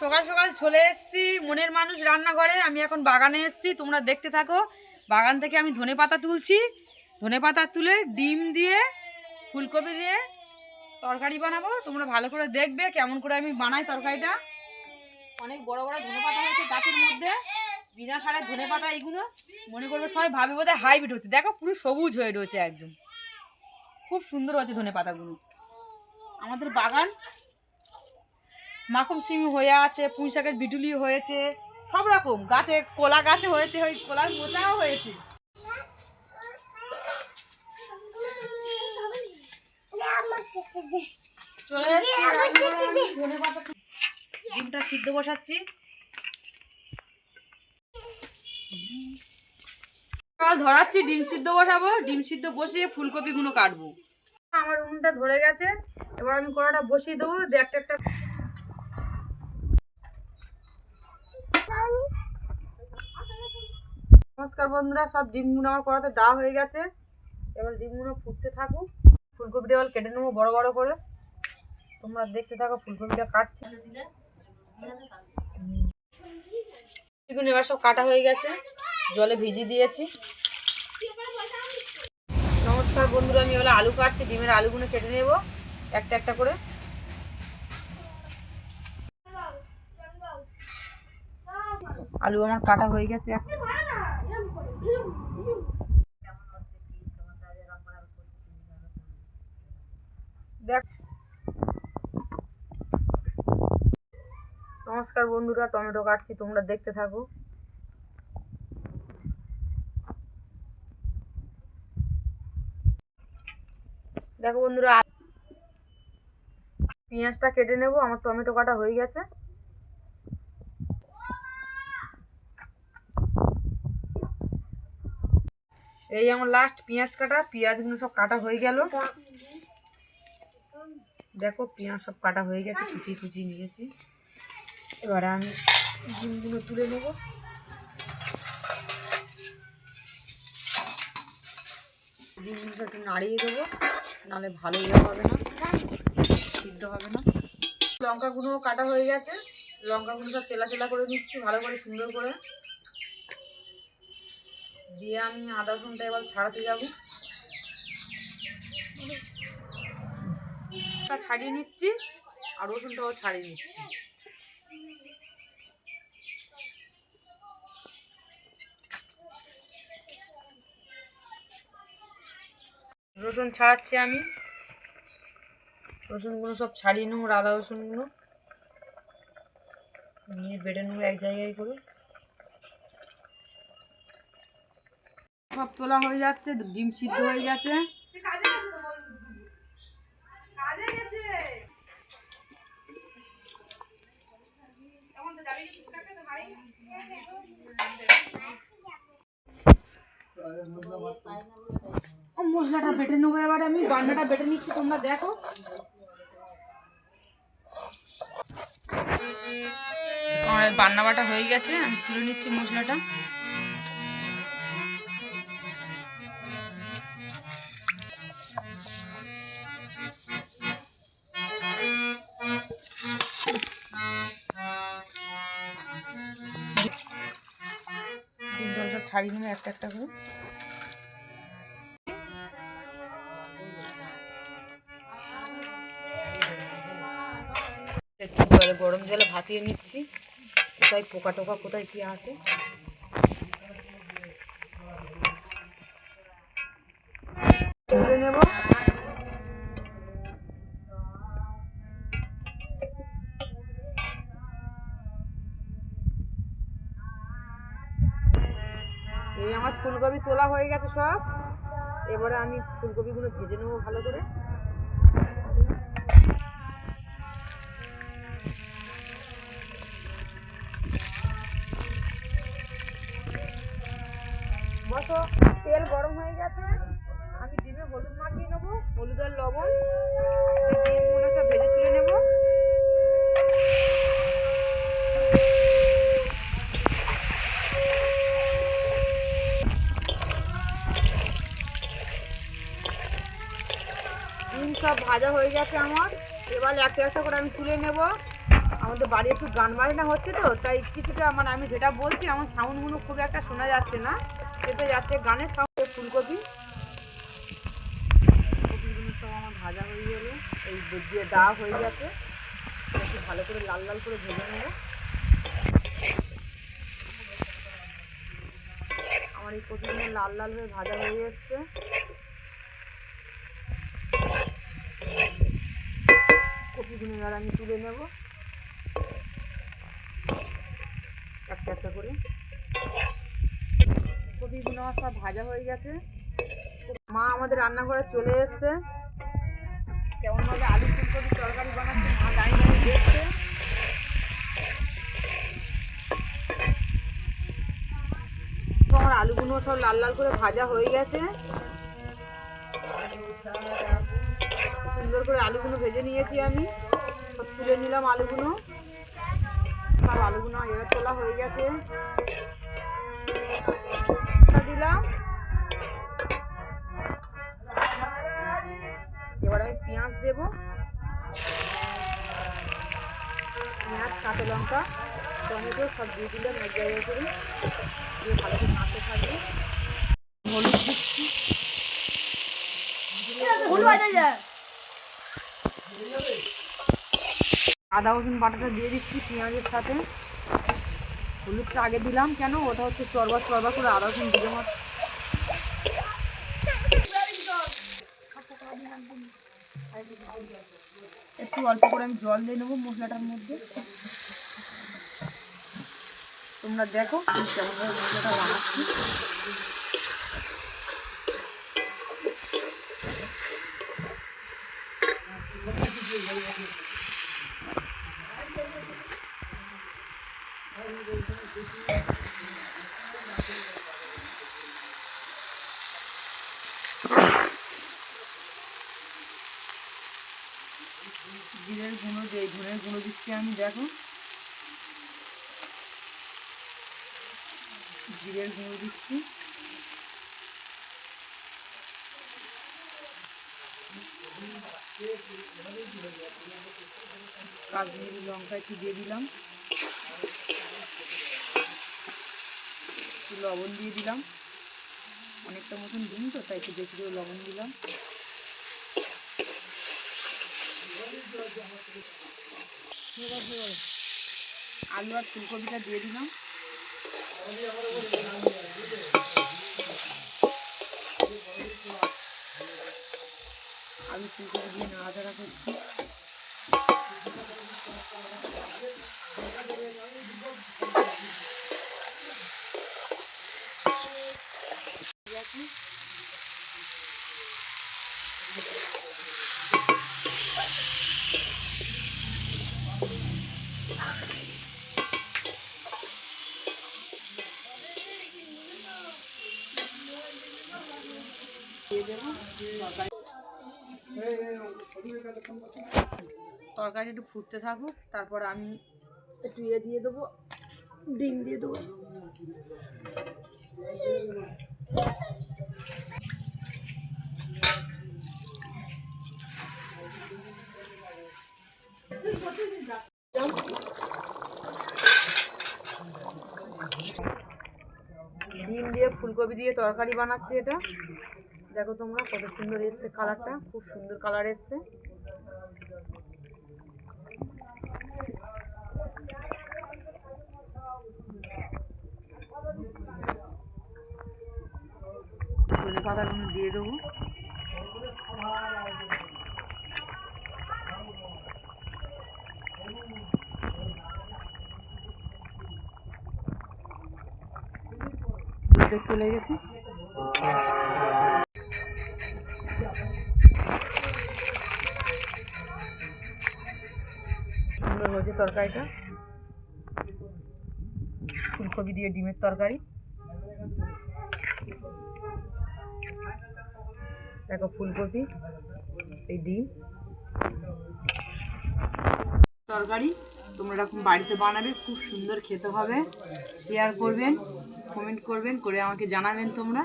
সকাল সকাল চলে এসেছি মনের মানুষ রান্নাঘরে। আমি এখন বাগানে এসেছি, তোমরা দেখতে থাকো। বাগান থেকে আমি ধনে পাতা তুলছি। ধনে পাতা তুলে ডিম দিয়ে, ফুলকপি দিয়ে তরকারি বানাবো। তোমরা ভালো করে দেখবে কেমন করে আমি বানাই তরকারিটা। অনেক বড় বড় ধনে পাতা হয়েছে গাছের মধ্যে। বিনা সারের ধনে পাতা এইগুলো। মনে করবে সবাই ভাবে বোধহয় হাইব্রিড হচ্ছে। দেখো পুরো সবুজ হয়ে রয়েছে একদম। খুব সুন্দর হচ্ছে ধনে পাতাগুলো। আমাদের বাগান মাখন সিমি হয়ে আছে পুঁই শাকের বিটুলি হয়েছে সব রকম। গাছে কলা গাছে হয়েছে ওই কলার মোচাও হয়েছে। চলে ডিমটা সিদ্ধ বসাচ্ছি। সকাল ধরাচ্ছি ডিম সিদ্ধ বসাবো। ডিম সিদ্ধ বসিয়ে ফুলকপিগুলো কাটবো। আমার উনুনটা ধরে গেছে। এবার আমি কড়াটা বসিয়ে দেবো। একটা একটা নমস্কার বন্ধুরা, সব ডিমগুলো আমার কড়াতে দা হয়ে গেছে। এবার ডিমগুলো ফুটতে থাকুক। ফুলকপিটা এবার কেটে নেব বড় বড় করে। তোমরা দেখতে থাকো, ফুলকপিটা কাটছি। এগুলো এবার সব কাটা হয়ে গেছে। জলে ভিজিয়ে দিয়েছি। নমস্কার বন্ধুরা, আমি এবার আলু কাটছি, ডিমের আলুগুলো কেটে নেব। একটা একটা করে। আলু আমার কাটা হয়ে গেছে। দেখ। নমস্কার বন্ধুরা, টমেটো কাটছি, তোমরা দেখতে থাকো। দেখো বন্ধুরা, পেঁয়াজটা কেটে নেব, আমার টমেটো কাটা হয়ে গেছে। এই আমার লাস্ট পেঁয়াজ কাটা, পেঁয়াজগুলো সব কাটা হয়ে গেল। দেখো পেঁয়াজ সব কাটা হয়ে গেছে কুচি কুচি নিয়েছি। এবারে আমি ডিমগুলো তুলে নেব। ডিমগুলো একটু নাড়িয়ে দেবো, নাহলে ভালো ইয়ে হবে না, সিদ্ধ হবে না। লঙ্কাগুলো কাটা হয়ে গেছে, লঙ্কাগুলো সব চেলা চেলা করে নিচ্ছি, ভালো করে সুন্দর করে। দিয়ে আমি আদা রসুনটা এবার ছাড়াতে যাব। ছাড়িয়ে নিচ্ছি, আর রসুনটাও ছাড়িয়ে নিচ্ছি। রসুন ছাড়াচ্ছি আমি। রসুনগুলো সব ছাড়িয়ে নেব আদা রসুনগুলো। নিয়ে বেটে নেব এক জায়গায় করে। সব তোলা হয়ে যাচ্ছে ডিম সিদ্ধ হয়ে গেছে। মশলাটা বেটে নেব এবার আমি বান্নাটা বেটে নিচ্ছি তোমরা দেখো। আমার বান্না বাটা হয়ে গেছে আমি তুলে নিচ্ছি মশলাটা। ছাড়িয়ে নেবে একটা একটা করে। একটু গরম জলে ভাপিয়ে নিচ্ছি। কোথায় পোকা টোকা কোথায় কি আছে? তুলে নেব। এই আমার ফুলকপি তোলা হয়ে গেছে সব। এবারে আমি ফুলকপিগুলো ভেজে নেব ভালো করে। ভাজা হয়ে গেছে আমার। এবার একটা একটা করে আমি তুলে নেব। আমাদের বাড়ি একটু গান বাজনা হচ্ছে তো, তাই কিছুটা মানে আমি যেটা বলছি, আমার সাউন্ডগুলো খুব একটা শোনা যাচ্ছে না। সেটা যাচ্ছে গানের সাউন্ড ফুলকপি। সব আমার ভাজা হয়ে যাবে এই দিয়ে দা হয়ে গেছে। একটু ভালো করে লাল লাল করে ভেজে নেব। আমার এই কপিগুলো লাল লাল হয়ে ভাজা হয়ে যাচ্ছে কপিগুলো এবার আমি তুলে নেব। একটা একটা করে। কপিগুলো আমার সব ভাজা হয়ে গেছে। মা আমাদের রান্নাঘরে চলে এসছে। কেমন ভাবে আলু ফুলকপি তরকারি বানাচ্ছে মা দাঁড়িয়ে দেখছে। আমার আলুগুলো সব লাল লাল করে ভাজা হয়ে গেছে। সুন্দর করে আলুগুলো ভেজে নিয়েছি আমি। তুলে নিলাম আলুগুলো। সব আলুগুলো এবার তোলা হয়ে গেছে। দিলাম। এবার আমি পেঁয়াজ দেবো। পেঁয়াজ কাঁচা লঙ্কা টমেটো সব দিয়ে দিলাম এক জায়গায় করে। দিয়ে ভালো করে নাড়তে থাকবে। হলুদ দিচ্ছি। আদা, রসুন বাটাটা দিয়ে দিচ্ছি পেঁয়াজের সাথে। হলুদটা আগে দিলাম। কেন? ওটা হচ্ছে চরবা চরবা করে আদা, রসুন দিলে আমার একটু অল্প করে আমি জল দিয়ে নেব মশলাটার মধ্যে। তোমরা দেখো মশলাটা বানাচ্ছি। জিরের গুঁড়ো দিই ধনের গুঁড়ো দিচ্ছি আমি, দেখো। জিরের গুঁড়ো দিচ্ছি। কাশ্মীরি লঙ্কা একটু দিয়ে দিলাম। একটু লবণ দিয়ে দিলাম। অনেকটা মতন দিন তো, তাই একটু বেশি করে লবণ দিলাম। আলু আর ফুলকপিটা দিয়ে দিলাম। আলু ফুলকপি দিয়ে নাড়াচাড়া করছি ঠিক আছে দিয়ে দেবো তরকারি একটু ফুটতে থাকুক, তারপর আমি একটু ইয়ে দিয়ে দেবো, ডিম দিয়ে দেবো। ডিম দিয়ে ফুলকপি দিয়ে তরকারি বানাচ্ছি এটা। দেখো তোমরা কত সুন্দর এসছে কালারটা, খুব সুন্দর কালার এসছে। পাতাগুলো দিয়ে দেবো। দেখতে লেগেছে তরকারিটা। ফুলকপি দিয়ে ডিমের তরকারি। দেখো ফুলকপি, এই ডিম। তরকারি তোমরা এরকম বাড়িতে বানাবে খুব সুন্দর খেতে হবে। শেয়ার করবেন কমেন্ট করবেন, করে আমাকে জানাবেন তোমরা।